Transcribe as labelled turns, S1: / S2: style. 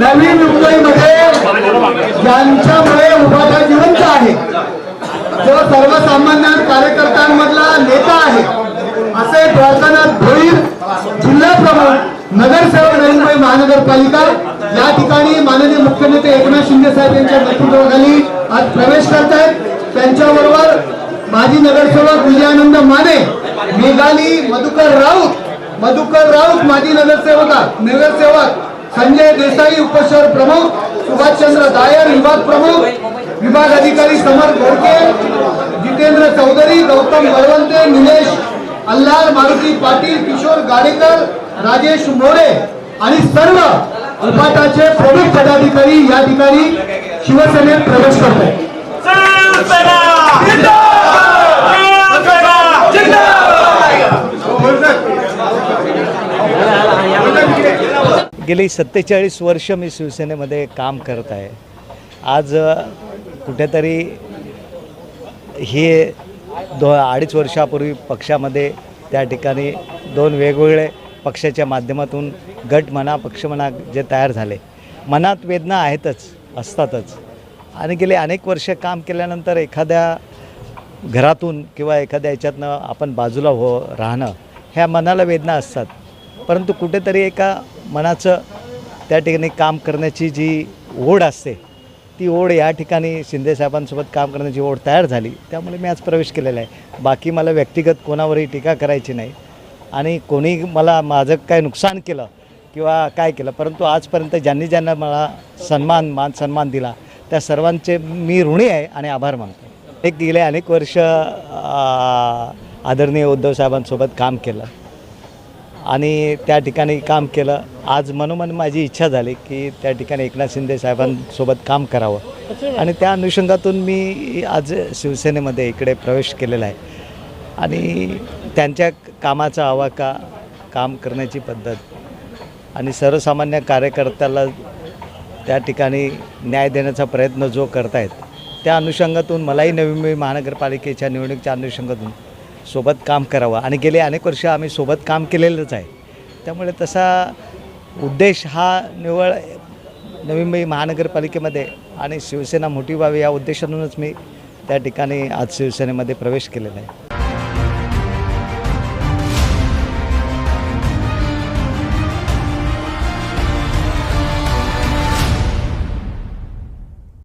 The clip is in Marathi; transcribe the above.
S1: नवी मुंबईमध्ये ज्यांच्यामुळे उभाटा जिवंत आहे. जो सर्वसामान्य कार्यकर्त्यांमधला नेता आहे. असे द्वारकानाथ भोईर जिल्हा प्रमुख नगरसेवक नवी मुंबई महानगरपालिका या ठिकाणी माननीय मुख्य नेते एकनाथ शिंदे साहेब यांच्या नेतृत्वाखाली आज प्रवेश करत आहेत त्यांच्याबरोबर माजी नगरसेवक विजयानंद माने मेघाली मधुकर राऊत मधुकर राऊत माजी नगरसेवक नगरसेवक संजय देसाई उपशहर प्रमुख सुभाषचंद्र दायर विभाग प्रमुख विभाग अधिकारी समर घोडके जितेंद्र चौधरी गौतम बळवंते निलेश अल्लार मारुती पाटील किशोर गाडेकर राजेश मोरे आणि सर्व उपाटाचे प्रमुख पदाधिकारी या ठिकाणी शिवसेनेत प्रवेश करत आहेत
S2: गेली सत्तेचाळीस वर्ष मी शिवसेनेमध्ये काम करत आहे. आज कुठेतरी हे दो अडीच वर्षापूर्वी पक्षामध्ये त्या ठिकाणी दोन वेगवेगळे पक्षाच्या माध्यमातून गट म्हणा पक्ष म्हणा जे तयार झाले. मनात वेदना आहेतच असतातच. आणि गेले अनेक वर्ष काम केल्यानंतर एखाद्या घरातून किंवा एखाद्या याच्यातनं आपण बाजूला हो राहणं ह्या मनाला वेदना असतात. परंतु कुठेतरी एका मनाचं त्या ठिकाणी काम करण्याची जी ओढ असते ती ओढ या ठिकाणी शिंदेसाहेबांसोबत काम करण्याची ओढ तयार झाली. त्यामुळे मी आज प्रवेश केलेला आहे. बाकी मला व्यक्तिगत कोणावरही टीका करायची नाही. आणि कोणी मला माझं काय नुकसान केलं किंवा काय केलं परंतु आजपर्यंत ज्यांनी ज्यांना मला सन्मान मान सन्मान दिला त्या सर्वांचे मी ऋणी आहे आणि आभार मानतो. एक गेले अनेक वर्ष आदरणीय उद्धवसाहेबांसोबत काम केलं. आणि त्या ठिकाणी काम केलं. आज मनोमन माझी इच्छा झाली की त्या ठिकाणी एकनाथ शिंदे साहेबांसोबत काम करावं. आणि त्या अनुषंगातून मी आज शिवसेनेमध्ये इकडे प्रवेश केलेला आहे. आणि त्यांच्या कामाचा आवाका काम करण्याची पद्धत आणि सर्वसामान्य कार्यकर्त्याला त्या ठिकाणी न्याय देण्याचा प्रयत्न जो करतायत त्या अनुषंगातून मलाही नवी मुंबई महानगरपालिकेच्या निवडणुकीच्या अनुषंगातून सोबत काम करावं. आणि गेले अनेक वर्ष आम्ही सोबत काम केलेलंच आहे. त्यामुळे तसा उद्देश हा निवळ नवी मुंबई महानगरपालिकेमध्ये आणि शिवसेना मोठी व्हावी या उद्देशातूनच मी त्या ठिकाणी आज शिवसेनेमध्ये प्रवेश केलेला आहे.